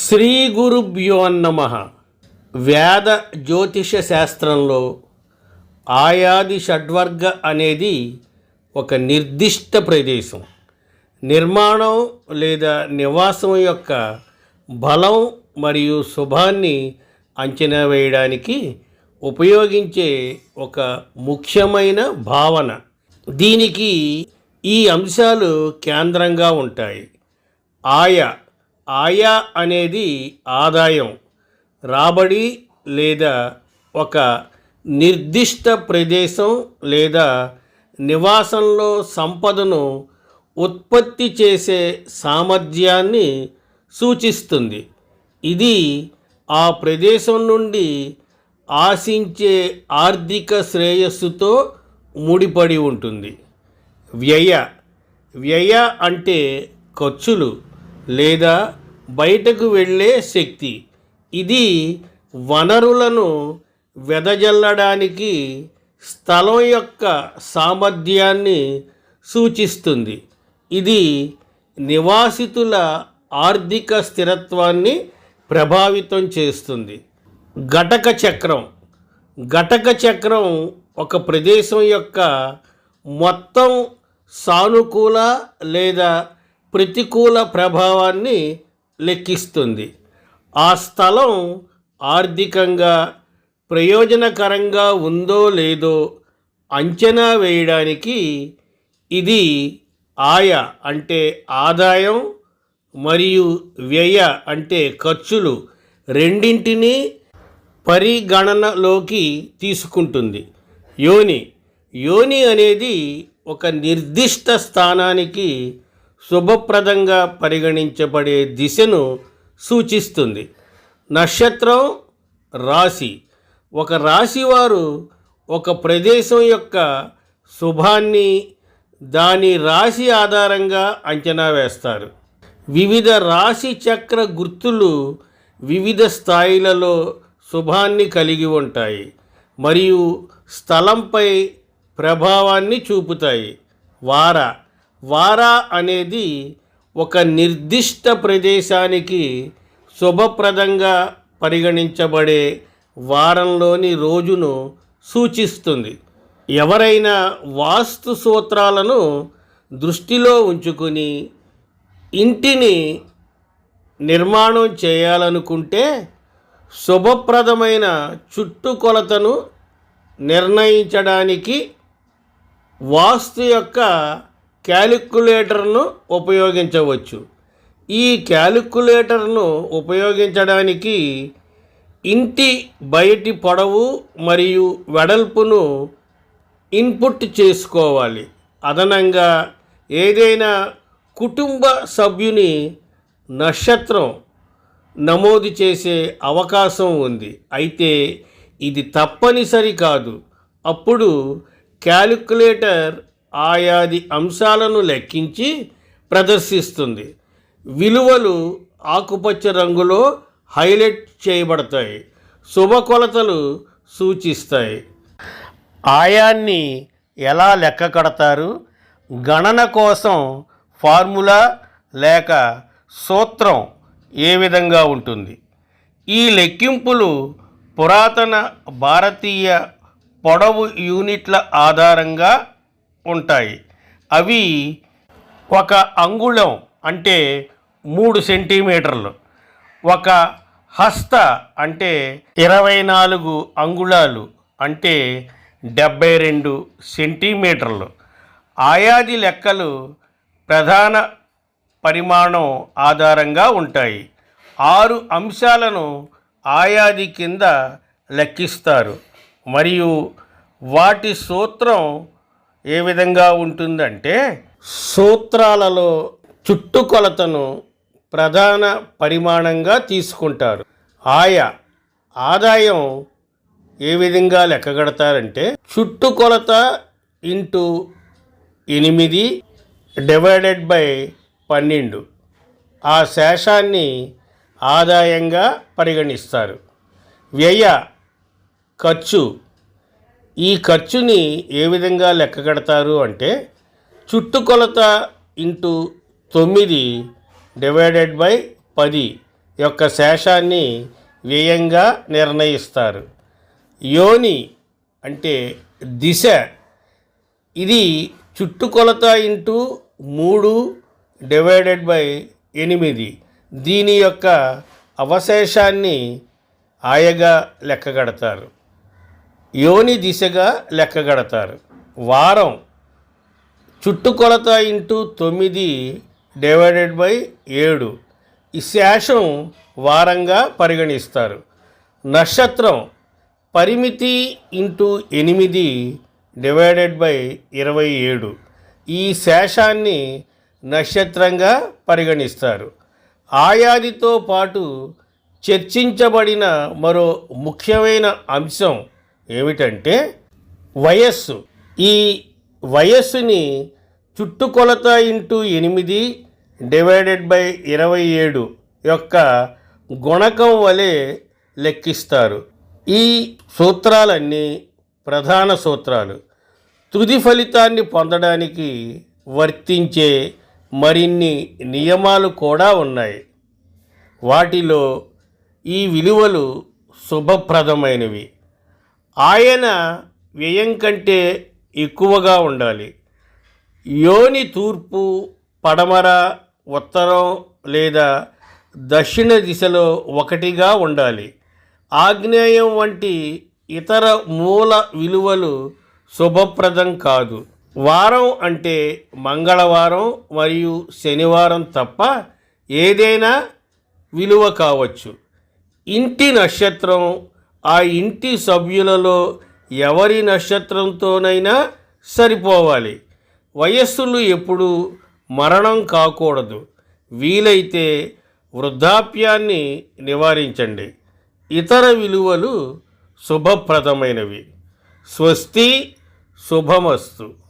శ్రీ గురుభ్యో నమ. వేద జ్యోతిష శాస్త్రంలో ఆయాది షడ్వర్గ అనేది ఒక నిర్దిష్ట ప్రదేశం. నిర్మాణం లేదా నివాసం యొక్క బలం మరియు శుభాన్ని అంచనా వేయడానికి ఉపయోగించే ఒక ముఖ్యమైన భావన. దీనికి ఈ అంశాలు కేంద్రంగా ఉంటాయి. ఆయా ఆయా అనేది ఆదాయం రాబడి లేదా ఒక నిర్దిష్ట ప్రదేశం లేదా నివాసంలో సంపదను ఉత్పత్తి చేసే సామర్థ్యాన్ని సూచిస్తుంది. ఇది ఆ ప్రదేశం నుండి ఆశించే ఆర్థిక శ్రేయస్సుతో ముడిపడి ఉంటుంది. వ్యయ వ్యయ అంటే ఖర్చులు లేదా బయటకు వెళ్ళే శక్తి. ఇది వనరులను వెదజల్లడానికి స్థలం యొక్క సామర్థ్యాన్ని సూచిస్తుంది. ఇది నివాసితుల ఆర్థిక స్థిరత్వాన్ని ప్రభావితం చేస్తుంది. ఘటక చక్రం. ఘటక చక్రం ఒక ప్రదేశం యొక్క మొత్తం సానుకూల లేదా ప్రతికూల ప్రభావాన్ని లెక్కిస్తుంది. ఆ స్థలం ఆర్థికంగా ప్రయోజనకరంగా ఉందో లేదో అంచనా వేయడానికి ఇది ఆయ అంటే ఆదాయం మరియు వ్యయ అంటే ఖర్చులు రెండింటినీ పరిగణనలోకి తీసుకుంటుంది. యోని యోని అనేది ఒక నిర్దిష్ట స్థానానికి శుభప్రదంగా పరిగణించబడే దిశను సూచిస్తుంది. నక్షత్రం రాశి. ఒక రాశి వారు ఒక ప్రదేశం యొక్క శుభాన్ని దాని రాశి ఆధారంగా అంచనా వేస్తారు. వివిధ రాశి చక్ర గుర్తులు వివిధ స్థాయిలలో శుభాన్ని కలిగి ఉంటాయి మరియు స్థలంపై ప్రభావాన్ని చూపుతాయి. వార వారా అనేది ఒక నిర్దిష్ట ప్రదేశానికి శుభప్రదంగా పరిగణించబడే వారంలోని రోజును సూచిస్తుంది. ఎవరైనా వాస్తు సూత్రాలను దృష్టిలో ఉంచుకుని ఇంటిని నిర్మాణం చేయాలనుకుంటే శుభప్రదమైన చుట్టుకొలతను నిర్ణయించడానికి వాస్తు యొక్క క్యాలిక్యులేటర్ను ఉపయోగించవచ్చు. ఈ క్యాలిక్యులేటర్ను ఉపయోగించడానికి ఇంటి బయటి పొడవు మరియు వెడల్పును ఇన్పుట్ చేసుకోవాలి. అదనంగా ఏదైనా కుటుంబ సభ్యుని నక్షత్రం నమోదు చేసే అవకాశం ఉంది. అయితే ఇది తప్పనిసరి కాదు. అప్పుడు క్యాలిక్యులేటర్ ఆయాది అంశాలను లెక్కించి ప్రదర్శిస్తుంది. విలువలు ఆకుపచ్చ రంగులో హైలైట్ చేయబడతాయి. శుభకొలతలు సూచిస్తాయి. ఆయాన్ని ఎలా లెక్క కడతారు? గణన కోసం ఫార్ములా లేక సూత్రం ఏ విధంగా ఉంటుంది? ఈ లెక్కింపులు పురాతన భారతీయ పొడవు యూనిట్ల ఆధారంగా ఉంటాయి. అవి ఒక అంగుళం అంటే మూడు సెంటీమీటర్లు. ఒక హస్త అంటే ఇరవై నాలుగు అంగుళాలు అంటే డెబ్బై రెండు సెంటీమీటర్లు. ఆయాది లెక్కలు ప్రధాన పరిమాణం ఆధారంగా ఉంటాయి. ఆరు అంశాలను ఆయాది కింద లెక్కిస్తారు. మరియు వాటి సూత్రం ఏ విధంగా ఉంటుందంటే సూత్రాలలో చుట్టుకొలతను ప్రధాన పరిమాణంగా తీసుకుంటారు. ఆయా ఆదాయం ఏ విధంగా లెక్కగడతారంటే చుట్టుకొలత ఇంటూ ఎనిమిది డివైడెడ్ బై పన్నెండు. ఆ శేషాన్ని ఆదాయంగా పరిగణిస్తారు. వ్యయ ఖర్చు ఈ ఖర్చుని ఏ విధంగా లెక్క కడతారు అంటే చుట్టుకొలత ఇంటూ తొమ్మిది డివైడెడ్ బై పది యొక్క శేషాన్ని వ్యయంగా నిర్ణయిస్తారు. యోని అంటే దిశ. ఇది చుట్టుకొలత ఇంటూ మూడు డివైడెడ్ బై ఎనిమిది. దీని యొక్క అవశేషాన్ని ఆయగా లెక్కగడతారు యోని దిశగా లెక్కగడతారు. వారం చుట్టుకొలత ఇంటూ తొమ్మిది డివైడెడ్ బై ఏడు. ఈ శేషం వారంగా పరిగణిస్తారు. నక్షత్రం పరిమితి ఇంటూ ఎనిమిది డివైడెడ్ బై ఇరవై ఏడు. ఈ శేషాన్ని నక్షత్రంగా పరిగణిస్తారు. ఆయాదితో పాటు చర్చించబడిన మరో ముఖ్యమైన అంశం ఏమిటంటే వయస్సు. ఈ వయస్సుని చుట్టుకొలత ఇంటూ ఎనిమిది డివైడెడ్ బై ఇరవై ఏడు యొక్క గుణకం వలె లెక్కిస్తారు. ఈ సూత్రాలన్నీ ప్రధాన సూత్రాలు. తుది ఫలితాన్ని పొందడానికి వర్తించే మరిన్ని నియమాలు కూడా ఉన్నాయి. వాటిలో ఈ విలువలు శుభప్రదమైనవి. ఆయన వ్యయం కంటే ఎక్కువగా ఉండాలి. యోని తూర్పు పడమర ఉత్తరం లేదా దక్షిణ దిశలో ఒకటిగా ఉండాలి. ఆగ్నేయం వంటి ఇతర మూల విలువలు శుభప్రదం కాదు. వారం అంటే మంగళవారం మరియు శనివారం తప్ప ఏదైనా విలువ కావచ్చు. ఇంటి నక్షత్రం ఆ ఇంటి సభ్యులలో ఎవరి నక్షత్రంతోనైనా సరిపోవాలి. వయస్సులు ఎప్పుడు మరణం కాకూడదు. వీలైతే వృద్ధాప్యాన్ని నివారించండి. ఇతర విలువలు శుభప్రదమైనవి. స్వస్తి శుభమస్తు.